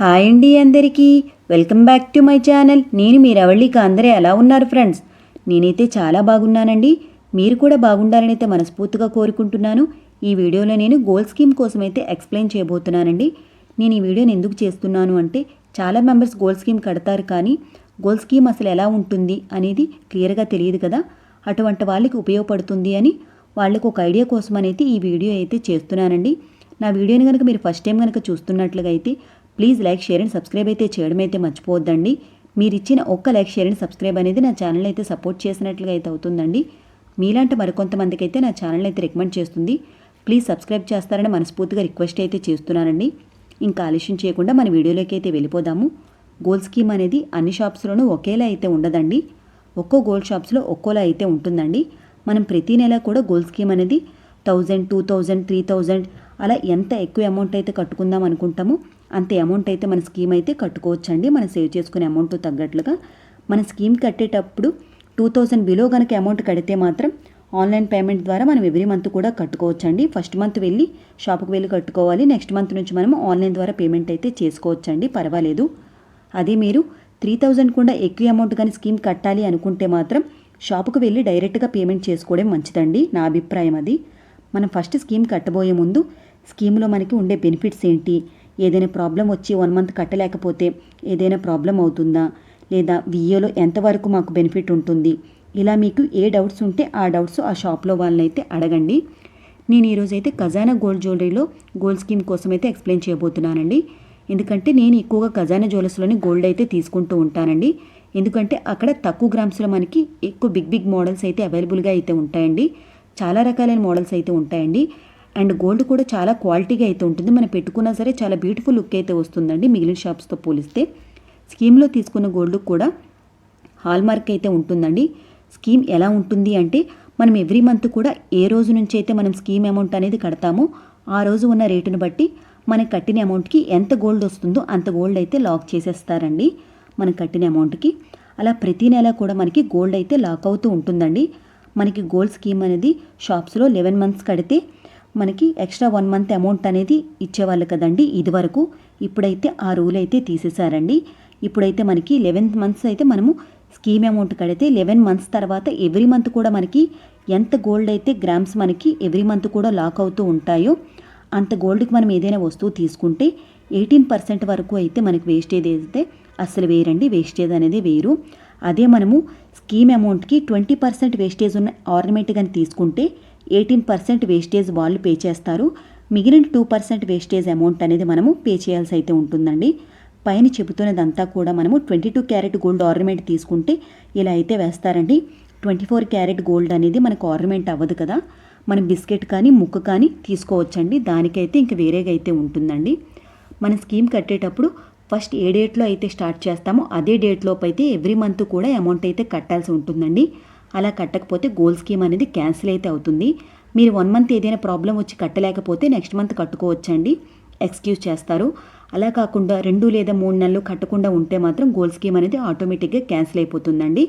Hi అండి అందరికీ. Welcome back to my channel. నేను మీ రవళిక. అందరూ ఎలా ఉన్నారు ఫ్రెండ్స్? నేనైతే చాలా బాగున్నానండి. మీరు కూడా బాగుండాలని అయితే మనస్ఫూర్తిగా కోరుకుంటున్నాను. ఈ వీడియోలో నేను గోల్ స్కీమ్ కోసం అయితే ఎక్స్ప్లెయిన్ చేయబోతున్నానండి. నేను ఈ వీడియోని ఎందుకు చేస్తున్నాను అంటే చాలా మెంబర్స్ గోల్ స్కీమ్ కడతారు కానీ గోల్ స్కీమ్ అసలు ఎలా ఉంటుంది అనేది క్లియర్గా తెలియదు కదా. అటువంటి వాళ్ళకి ఉపయోగపడుతుంది అని వాళ్ళకు ఒక ఐడియా కోసం అనేది ఈ వీడియో అయితే చేస్తున్నానండి. నా వీడియోని కనుక మీరు ఫస్ట్ టైం కనుక చూస్తున్నట్లుగా అయితే please like share and subscribe అయితే చేయడం అయితే మర్చిపోవద్దండి. మీరు ఇచ్చిన ఒక్క లైక్ షేర్ అండ్ సబ్స్క్రైబ్ అనేది నా ఛానల్ అయితే సపోర్ట్ చేసినట్లుగా అయితే అవుతుందండి. మీలాంటి మరికొంతమందికి అయితే నా ఛానల్ అయితే రికమెండ్ చేస్తుంది. ప్లీజ్ సబ్స్క్రైబ్ చేస్తారని మనస్ఫూర్తిగా రిక్వెస్ట్ అయితే చేస్తున్నానండి. ఇంకా ఆలస్యం చేయకుండా మన వీడియోలోకి అయితే వెళ్ళిపోదాము. గోల్డ్ స్కీమ్ అనేది అన్ని షాప్స్లోనూ ఒకేలా అయితే ఉండదండి. ఒక్కో గోల్డ్ షాప్స్లో ఒక్కోలా అయితే ఉంటుందండి. మనం ప్రతి నెల కూడా గోల్డ్ స్కీమ్ అనేది thousand two thousand three thousand అలా ఎంత ఎక్కువ అమౌంట్ అయితే కట్టుకుందాం అనుకుంటామో? అంత అమౌంట్ అయితే మన స్కీమ్ అయితే కట్టుకోవచ్చండి. మనం సేవ్ చేసుకునే అమౌంట్ తగ్గట్లుగా మన స్కీమ్ కట్టేటప్పుడు టూ థౌజండ్ బిలో కనుక అమౌంట్ కడితే మాత్రం ఆన్లైన్ పేమెంట్ ద్వారా మనం ఎవ్రీ మంత్ కూడా కట్టుకోవచ్చండి. ఫస్ట్ మంత్ వెళ్ళి షాప్కి వెళ్ళి కట్టుకోవాలి. నెక్స్ట్ మంత్ నుంచి మనం ఆన్లైన్ ద్వారా పేమెంట్ అయితే చేసుకోవచ్చండి. పర్వాలేదు. అదే మీరు త్రీ థౌజండ్ కూడా ఎక్కువ అమౌంట్ కానీ స్కీమ్ కట్టాలి అనుకుంటే మాత్రం షాపుకు వెళ్ళి డైరెక్ట్గా పేమెంట్ చేసుకోవడం మంచిదండి. నా అభిప్రాయం అది. మనం ఫస్ట్ స్కీమ్ కట్టబోయే ముందు స్కీమ్లో మనకి ఉండే బెనిఫిట్స్ ఏంటి? ఏదైనా ప్రాబ్లం వచ్చి వన్ మంత్ కట్టలేకపోతే ఏదైనా ప్రాబ్లం అవుతుందా? లేదా విఏలో ఎంతవరకు మాకు బెనిఫిట్ ఉంటుంది? ఇలా మీకు ఏ డౌట్స్ ఉంటే ఆ డౌట్స్ ఆ షాప్లో వాళ్ళనైతే అడగండి. నేను ఈరోజు అయితే ఖజానా గోల్డ్ జ్యువెలరీలో గోల్డ్ స్కీమ్ కోసం అయితే ఎక్స్ప్లెయిన్ చేయబోతున్నానండి. ఎందుకంటే నేను ఎక్కువగా ఖజానా జ్యువెలర్స్లోని గోల్డ్ అయితే తీసుకుంటూ ఉంటానండి. ఎందుకంటే అక్కడ తక్కువ గ్రామ్స్లో మనకి ఎక్కువ బిగ్ బిగ్ మోడల్స్ అయితే అవైలబుల్గా అయితే ఉంటాయండి. చాలా రకాలైన మోడల్స్ అయితే ఉంటాయండి. అండ్ గోల్డ్ కూడా చాలా క్వాలిటీగా అయితే ఉంటుంది. మనం పెట్టుకున్నా సరే చాలా బ్యూటిఫుల్ లుక్ అయితే వస్తుందండి మిగిలిన షాప్స్తో పోలిస్తే. స్కీమ్లో తీసుకున్న గోల్డ్ కూడా హాల్మార్క్ అయితే ఉంటుందండి. స్కీమ్ ఎలా ఉంటుంది అంటే మనం ఎవ్రీ మంత్ కూడా ఏ రోజు నుంచి అయితే మనం స్కీమ్ అమౌంట్ అనేది కడతామో ఆ రోజు ఉన్న రేటును బట్టి మనం కట్టిన అమౌంట్కి ఎంత గోల్డ్ వస్తుందో అంత గోల్డ్ అయితే లాక్ చేసేస్తారండి మనం కట్టిన అమౌంట్కి అలా ప్రతి నెల కూడా మనకి గోల్డ్ అయితే లాక్ అవుతూ ఉంటుందండి. మనకి గోల్డ్ స్కీమ్ అనేది షాప్స్లో లెవెన్ మంత్స్ కడితే మనకి ఎక్స్ట్రా వన్ మంత్ అమౌంట్ అనేది ఇచ్చేవాళ్ళు కదండి ఇదివరకు. ఇప్పుడైతే ఆ రూల్ అయితే తీసేశారండి. ఇప్పుడైతే మనకి లెవెన్త్ మంత్స్ అయితే మనము స్కీమ్ అమౌంట్ కడితే లెవెన్ మంత్స్ తర్వాత ఎవ్రీ మంత్ కూడా మనకి ఎంత గోల్డ్ అయితే గ్రామ్స్ మనకి ఎవ్రీ మంత్ కూడా లాక్ అవుతూ ఉంటాయో అంత గోల్డ్కి మనం ఏదైనా వస్తువు తీసుకుంటే ఎయిటీన్ పర్సెంట్ వరకు అయితే మనకి వేస్టేజ్ అయితే అస్సలు వేరండి. వేస్టేజ్ అనేది వేరు. అదే మనము స్కీమ్ అమౌంట్కి ట్వంటీ పర్సెంట్ వేస్టేజ్ ఉన్న ఆర్నమెంట్ కానీ తీసుకుంటే ఎయిటీన్ పర్సెంట్ వేస్టేజ్ వాళ్ళు పే చేస్తారు. మిగిలిన టూ పర్సెంట్ వేస్టేజ్ అమౌంట్ అనేది మనము పే చేయాల్సి అయితే ఉంటుందండి. పైన చెబుతున్నదంతా కూడా మనము twenty two carat gold ornament తీసుకుంటే ఇలా అయితే వేస్తారండి. ట్వంటీ ఫోర్ క్యారెట్ గోల్డ్ అనేది మనకు ఆర్నమెంట్ అవ్వదు కదా. మనం బిస్కెట్ కానీ ముక్క కానీ తీసుకోవచ్చండి. దానికైతే ఇంక వేరేగా అయితే ఉంటుందండి. మన స్కీమ్ కట్టేటప్పుడు ఫస్ట్ ఏ డేట్లో అయితే స్టార్ట్ చేస్తామో అదే డేట్లోపు అయితే ఎవ్రీ మంత్ కూడా అమౌంట్ అయితే కట్టాల్సి ఉంటుందండి. అలా కట్టకపోతే గోల్డ్ స్కీమ్ అనేది క్యాన్సిల్ అయితే అవుతుంది. మీరు వన్ మంత్ ఏదైనా ప్రాబ్లం వచ్చి కట్టలేకపోతే నెక్స్ట్ మంత్ కట్టుకోవచ్చండి. ఎక్స్క్యూజ్ చేస్తారు. అలా కాకుండా రెండు లేదా మూడు నెలలు కట్టకుండా ఉంటే మాత్రం గోల్డ్ స్కీమ్ అనేది ఆటోమేటిక్గా క్యాన్సిల్ అయిపోతుందండి.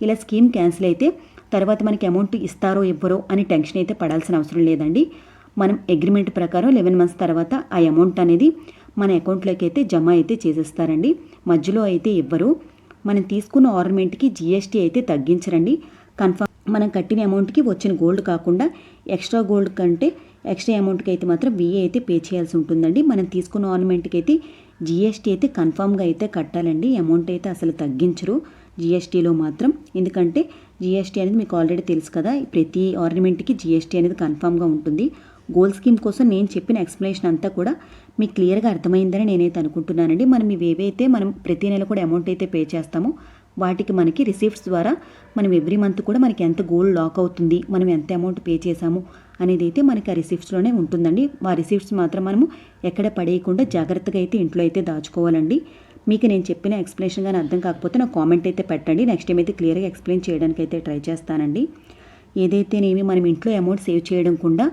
ఇలా స్కీమ్ క్యాన్సిల్ అయితే తర్వాత మనకి అమౌంట్ ఇస్తారో ఇవ్వరో అని టెన్షన్ అయితే పడాల్సిన అవసరం లేదండి. మనం అగ్రిమెంట్ ప్రకారం లెవెన్ మంత్స్ తర్వాత ఆ అమౌంట్ అనేది మన అకౌంట్లోకి అయితే జమ అయితే చేసేస్తారండి. మధ్యలో అయితే ఇవ్వరు. మనం తీసుకున్న ఆర్నమెంట్కి జిఎస్టీ అయితే తగ్గించరండి. కన్ఫర్మ్. మనం కట్టిన అమౌంట్కి వచ్చిన గోల్డ్ కాకుండా ఎక్స్ట్రా గోల్డ్ కంటే ఎక్స్ట్రా అమౌంట్కి అయితే మాత్రం విఏ అయితే పే చేయాల్సి ఉంటుందండి. మనం తీసుకున్న ఆర్నమెంట్కి అయితే జిఎస్టీ అయితే కన్ఫామ్గా అయితే కట్టాలండి. అమౌంట్ అయితే అసలు తగ్గించరు జిఎస్టీలో మాత్రం. ఎందుకంటే జిఎస్టీ అనేది మీకు ఆల్రెడీ తెలుసు కదా ప్రతి ఆర్నమెంట్కి జిఎస్టీ అనేది కన్ఫామ్గా ఉంటుంది. గోల్డ్ స్కీమ్ కోసం నేను చెప్పిన ఎక్స్ప్లెనేషన్ అంతా కూడా మీకు క్లియర్గా అర్థమైందని నేనైతే అనుకుంటున్నానండి. మనం ఇవి ఏవైతే మనం ప్రతి నెల కూడా అమౌంట్ అయితే పే చేస్తామో. వాటికి మనకి రిసీప్ట్స్ ద్వారా మనం ఎవ్రీ మంత్ కూడా మనకి ఎంత గోల్డ్ లాక్ అవుతుంది మనం ఎంత అమౌంట్ పే చేసాము అనేది అయితే మనకి ఆ రిసీప్ట్స్లోనే ఉంటుందండి. ఆ రిసీప్ట్స్ మాత్రం మనము ఎక్కడ పడేయకుండా జాగ్రత్తగా అయితే ఇంట్లో అయితే దాచుకోవాలండి. మీకు నేను చెప్పిన ఎక్స్ప్లెనేషన్ కానీ అర్థం కాకపోతే నాకు కామెంట్ అయితే పెట్టండి. నెక్స్ట్ టైం అయితే క్లియర్గా ఎక్స్ప్లెయిన్ చేయడానికి అయితే ట్రై చేస్తానండి. ఏదైతేనేమి మనం ఇంట్లో అమౌంట్ సేవ్ చేయడం కూడా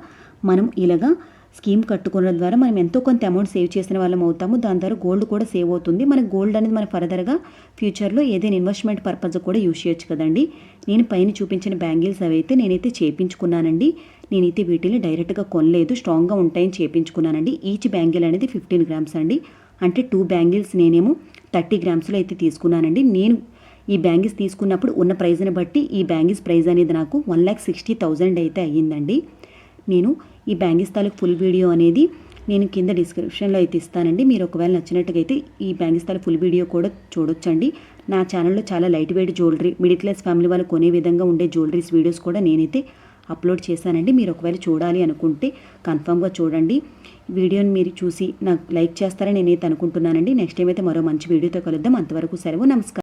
మనం ఇలాగా స్కీమ్ కట్టుకోవడం ద్వారా మనం ఎంతో కొంత అమౌంట్ సేవ్ చేసిన వాళ్ళం అవుతాము. దాని ద్వారా గోల్డ్ కూడా సేవ్ అవుతుంది. మన గోల్డ్ అనేది మన ఫర్దర్గా ఫ్యూచర్లో ఏదైనా ఇన్వెస్ట్మెంట్ పర్పస్ కూడా యూస్ చేయొచ్చు కదండి. నేను పైన చూపించిన బ్యాంగిల్స్ అవి అయితే నేనైతే చేపించుకున్నానండి. నేనైతే వీటిని డైరెక్ట్గా కొనలేదు. స్ట్రాంగ్గా ఉంటాయని చేపించుకున్నానండి. ఈచ్ బ్యాంగిల్ అనేది ఫిఫ్టీన్ గ్రామ్స్ అండి. అంటే టూ బ్యాంగిల్స్ నేనేమో థర్టీ గ్రామ్స్లో అయితే తీసుకున్నానండి. నేను ఈ బ్యాంగిల్స్ తీసుకున్నప్పుడు ఉన్న ప్రైజ్ని బట్టి ఈ బ్యాంగిల్స్ ప్రైజ్ అనేది నాకు వన్ ల్యాక్ సిక్స్టీ థౌజండ్ అయితే అయ్యిందండి. నేను ఈ బ్యాంగిల్స్ తాలూకు ఫుల్ వీడియో అనేది నేను కింద డిస్క్రిప్షన్లో అయితే ఇస్తానండి. మీరు ఒకవేళ నచ్చినట్టుగా అయితే ఈ బ్యాంగిల్స్ తాలూకు ఫుల్ వీడియో కూడా చూడొచ్చండి. నా ఛానల్లో చాలా light weight jewellery middle class family వాళ్ళు కొనే విధంగా ఉండే జ్యువెలరీస్ వీడియోస్ కూడా నేనైతే అప్లోడ్ చేశానండి. మీరు ఒకవేళ చూడాలి అనుకుంటే కన్ఫామ్గా చూడండి. వీడియోని మీరు చూసి నాకు లైక్ చేస్తారని నేనైతే అనుకుంటున్నానండి. నెక్స్ట్ టైం అయితే మరో మంచి వీడియోతో కలుద్దాం. అంతవరకు సెలవు. నమస్కారం.